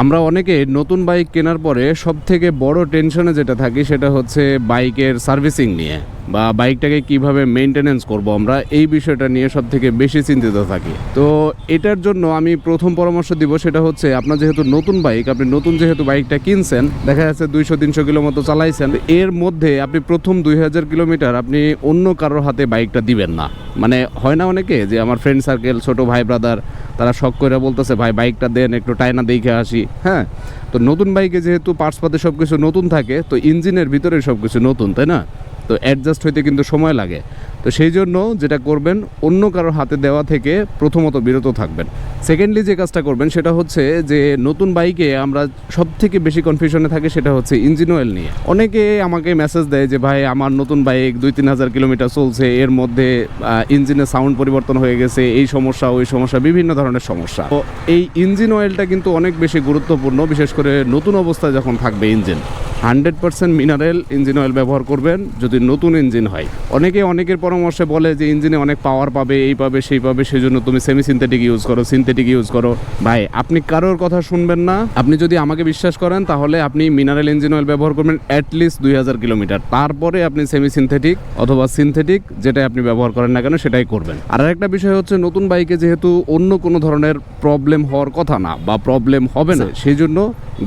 আমরা অনেকে নতুন বাইক কেনার পরে সবথেকে বড় টেনশনে যেটা থাকি সেটা হচ্ছে বাইকের সার্ভিসিং নিয়ে। বা বাইকটাকে কীভাবে মেনটেনেন্স করব আমরা, এই বিষয়টা নিয়ে সব থেকে বেশি চিন্তিত থাকি। তো এটার জন্য আমি প্রথম পরামর্শ দিব সেটা হচ্ছে, আপনার যেহেতু নতুন বাইক, আপনি নতুন যেহেতু বাইকটা কিনছেন, দেখা যাচ্ছে দুইশো, তিনশো কিলো মতো চালাইছেন, এর মধ্যে আপনি প্রথম দুই হাজার কিলোমিটার আপনি অন্য কারোর হাতে বাইকটা দিবেন না। মানে হয় না অনেকে, যে আমার ফ্রেন্ড সার্কেল ছোট ভাই ব্রাদার তারা শখ করে বলতেছে, ভাই, বাইকটা দেন, একটু টাইনা দেখে আসি। হ্যাঁ তো নতুন বাইকে যেহেতু পার্টস পাতে সব কিছু নতুন থাকে, তো ইঞ্জিনের ভিতরে সব কিছু নতুন, তাই না? তো অ্যাডজাস্ট হইতে কিন্তু সময় লাগে। তো সেই জন্য যেটা করবেন, অন্য কারোর হাতে দেওয়া থেকে প্রথমত বিরত থাকবেন। সেকেন্ডলি যে কাজটা করবেন, সেটা হচ্ছে যে নতুন বাইকে আমরা সব থেকে বেশি কনফিউশনে থাকে সেটা হচ্ছে ইঞ্জিন অয়েল নিয়ে। অনেকে আমাকে মেসেজ দেয় যে, ভাই, আমার নতুন বাইক দুই তিন হাজার কিলোমিটার চলছে, এর মধ্যে ইঞ্জিনের সাউন্ড পরিবর্তন হয়ে গেছে, এই সমস্যা, ওই সমস্যা, বিভিন্ন ধরনের সমস্যা। তো এই ইঞ্জিন অয়েলটা কিন্তু অনেক বেশি গুরুত্বপূর্ণ, বিশেষ করে নতুন অবস্থায় যখন থাকবে engine hundred percent mineral engine oil ব্যবহার করবেন যদি নতুন ইঞ্জিন হয়। অনেকে অনেকের পরামর্শে বলে যে ইঞ্জিনে অনেক পাওয়ার পাবে এই পাবে সেই পাবে সেই জন্য তুমি সেমি সিনথেটিক ইউজ করো সিনথেটিক ইউজ করো। ভাই আপনি কারোর কথা শুনবেন না। আপনি যদি আমাকে বিশ্বাস করেন তাহলে আপনি মিনারেল ইঞ্জিন অয়েল ব্যবহার করবেন অ্যাটলিস্ট দুই হাজার কিলোমিটার। তারপরে আপনি সেমি সিনথেটিক অথবা সিনথেটিক যেটাই আপনি ব্যবহার করেন না কেন সেটাই করবেন। আর একটা বিষয় হচ্ছে নতুন বাইকে যেহেতু অন্য কোনো ধরনের প্রবলেম হওয়ার কথা না বা প্রবলেম হবে না সেই জন্য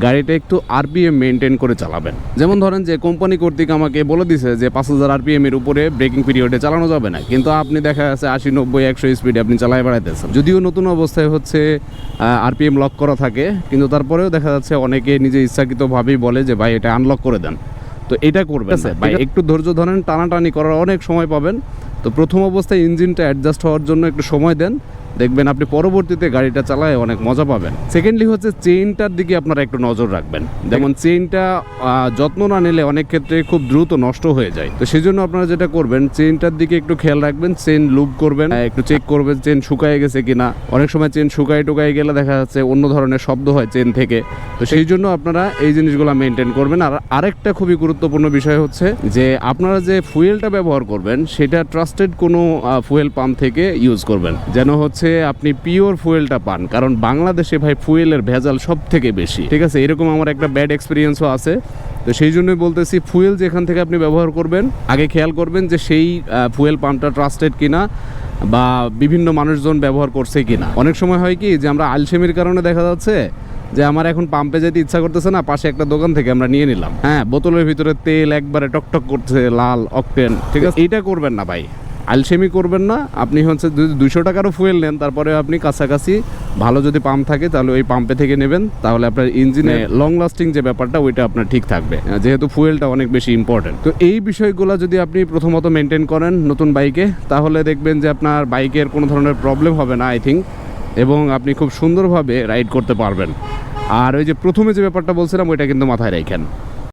গাড়িটা একটু আরপিএম মেনটেন করে চালাবেন। যেমন ধরেন যে কোম্পানি কর্তৃক আমাকে বলে দিছে যে পাঁচ হাজার আরপিএম এর উপরে ব্রেকিং পিরিয়ডে চালানো যাবে না। কিন্তু আপনি দেখা যাচ্ছে আশি নব্বই একশো স্পিডে আপনি চালাই বেড়াইতেছেন। যদিও নতুন অবস্থায় হচ্ছে আরপিএম লক করা থাকে কিন্তু তারপরেও দেখা যাচ্ছে অনেকে নিজে ইচ্ছাকৃতভাবেই বলে যে ভাই এটা আনলক করে দেন। তো এটা করবেন। ভাই একটু ধৈর্য ধরেন টানাটানি করার অনেক সময় পাবেন। তো প্রথম অবস্থায় ইঞ্জিনটা অ্যাডজাস্ট হওয়ার জন্য একটু সময় দেন। দেখবেন আপনি পরবর্তীতে গাড়িটা চালায় অনেক মজা পাবেন। সেকেন্ডলি হচ্ছে চেইনটার দিকে আপনারা একটু নজর রাখবেন। যেমন চেইনটা যত্ন না নিলে অনেক ক্ষেত্রে খুব দ্রুত নষ্ট হয়ে যায়। তো সেই জন্য আপনারা যেটা করবেন, চেইনটার দিকে একটু খেয়াল রাখবেন, চেইন লুপ করবেন একটু চেক করবেন চেন শুকায় গেছে কিনা। অনেক সময় চেন শুকায় টুকায় গেলে দেখা যাচ্ছে অন্য ধরনের শব্দ হয় চেন থেকে। তো সেই জন্য আপনারা এই জিনিসগুলো মেনটেন করবেন। আর আরেকটা খুবই গুরুত্বপূর্ণ বিষয় হচ্ছে যে, আপনারা যে ফুয়েলটা ব্যবহার করবেন, সেটা ট্রাস্টেড কোনো ফুয়েল পাম্প থেকে ইউজ করবেন। যেন হচ্ছে আপনি পিওর ফুয়েলটা পান কারণ বাংলাদেশে ভাই ফুয়েলের ভেজাল সব থেকে বেশি। ঠিক আছে? এরকম আমার একটা ব্যাড এক্সপিরিয়েন্সও আছে। তো সেই জন্যই বলতেছি ফুয়েল যেখান থেকে আপনি ব্যবহার করবেন আগে খেয়াল করবেন যে সেই ফুয়েল পাম্পটা ট্রাস্টেড কিনা বা বিভিন্ন মানুষজন ব্যবহার করছে কিনা। অনেক সময় হয় কি যে আমরা আলসেমির কারণে দেখা যাচ্ছে যে আমার এখন পাম্পে যেতে ইচ্ছা করতেছে না পাশে একটা দোকান থেকে আমরা নিয়ে নিলাম। হ্যাঁ বোতলের ভিতরে তেল একবারে টকটক করছে লাল অকটেন ঠিক আছে? এইটা করবেন না ভাই। আলসেমি করবেন না। আপনি হচ্ছে যদি দুশো টাকারও ফুয়েল নেন তারপরে আপনি কাছাকাছি ভালো যদি পাম্প থাকে তাহলে ওই পাম্পে থেকে নেবেন। তাহলে আপনার ইঞ্জিনে লং লাস্টিং যে ব্যাপারটা ওইটা আপনার ঠিক থাকবে। যেহেতু ফুয়েলটা অনেক বেশি ইম্পর্টেন্ট তো এই বিষয়গুলো যদি আপনি প্রথমত মেনটেন করেন নতুন বাইকে তাহলে দেখবেন যে আপনার বাইকের কোনো ধরনের প্রবলেম হবে না আই থিঙ্ক এবং আপনি খুব সুন্দরভাবে রাইড করতে পারবেন। আর ওই যে প্রথমে যে ব্যাপারটা বলছিলাম ওইটা কিন্তু মাথায় রাখেন।